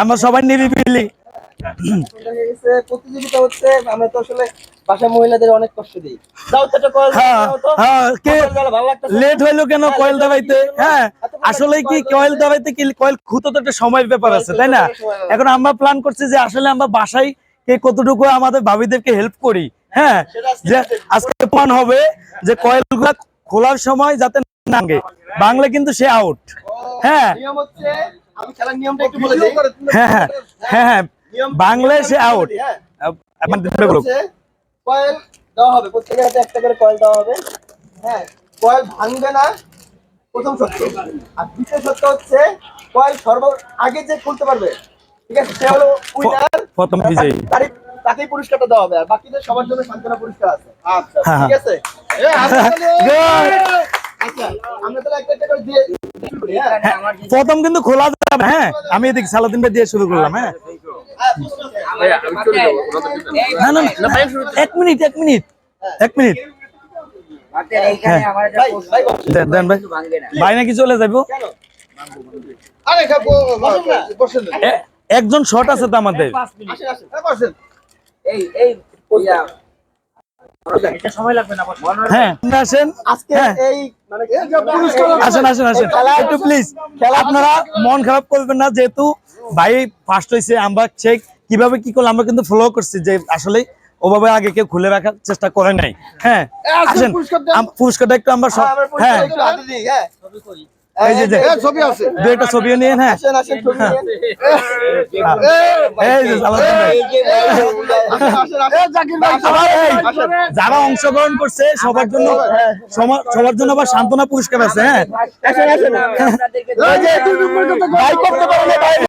আমরা সবাই নিরিবিলি। প্রতিযোগিতা হচ্ছে আমরা তো আসলে বাসা মহিলাদের অনেক কষ্ট দিই। দাও তো একটা কয়েল হ্যাঁ হ্যাঁ লেট হইল কেন কয়েল দাবাইতে? হ্যাঁ আসলে কি কয়েল দাবাইতে? কি কয়েল খুঁতো তো একটা সময়ের ব্যাপার আছে তাই না? এখন আমরা প্ল্যান করছি যে আসলে আমরা বাসায় কে কতটুকু আমাদের ভাবিদেরকে হেল্প করি হ্যাঁ? যে আজকে প্রমাণ হবে যে কয়েলগুলা খোলার সময় যাতে বাংলা কিন্তু সে আউট হ্যাঁ? নিয়ম হচ্ছে আমি খেলার নিয়মটা একটু বলে দিই। হ্যাঁ হ্যাঁ হ্যাঁ হ্যাঁ নিয়ম আউট হ্যাঁ। কয়েল দেওয়া হবে প্রত্যেকের হাতে একটা করে কয়েল দেওয়া হবে। হ্যাঁ কয়েল ভাঙবে না প্রথম সত্য আর দ্বিতীয় সত্য হচ্ছে কয়েল সর্ব আগে যে খুলতে পারবে ঠিক আছে সে হলো উইনার প্রথম বিজয়ী। তাকেই পুরস্কারটা দেওয়া হবে আর বাকিদের সবার জন্য সান্ত্বনা পুরস্কার আছে। আচ্ছা। ঠিক আছে. আচ্ছা আমরা তাহলে একটা একটা করে দিয়ে প্রথম কিন্তু খোলা যাবে হ্যাঁ আমি এদিকে সালাদিন ভাই দিয়ে শুরু করলাম হ্যাঁ। না না না, এক মিনিট এক মিনিট এক মিনিট। হ্যাঁ। ভাই। নাকি চলে যাব একজন শর্ট আছে তো আমাদের। আসেন আসেন। বসেন এই এই মানে প্লিজ খেলা- আপনারা মন খারাপ করবেন না যেহেতু ভাই ফার্স্ট হয়েছে আমরা চেক কীভাবে কি করলাম আমরা কিন্তু ফলো করছি যে আসলে ওভাবে আগে কেউ খুলে রাখার চেষ্টা করে নাই। হ্যাঁ পুরস্কারটা একটু আমরা সব- হ্যাঁ, এই যে ছবি আছে। দু একটা ছবিও নিয়ে হ্যাঁ। যারা অংশগ্রহণ করছে সবার জন্য সবার- সবার জন্য আবার সান্ত্বনা পুরস্কার আছে হ্যাঁ। আসেন, আসেন। আপনাদেরকে এই যে, ভাই করতে পারে না, ভাই।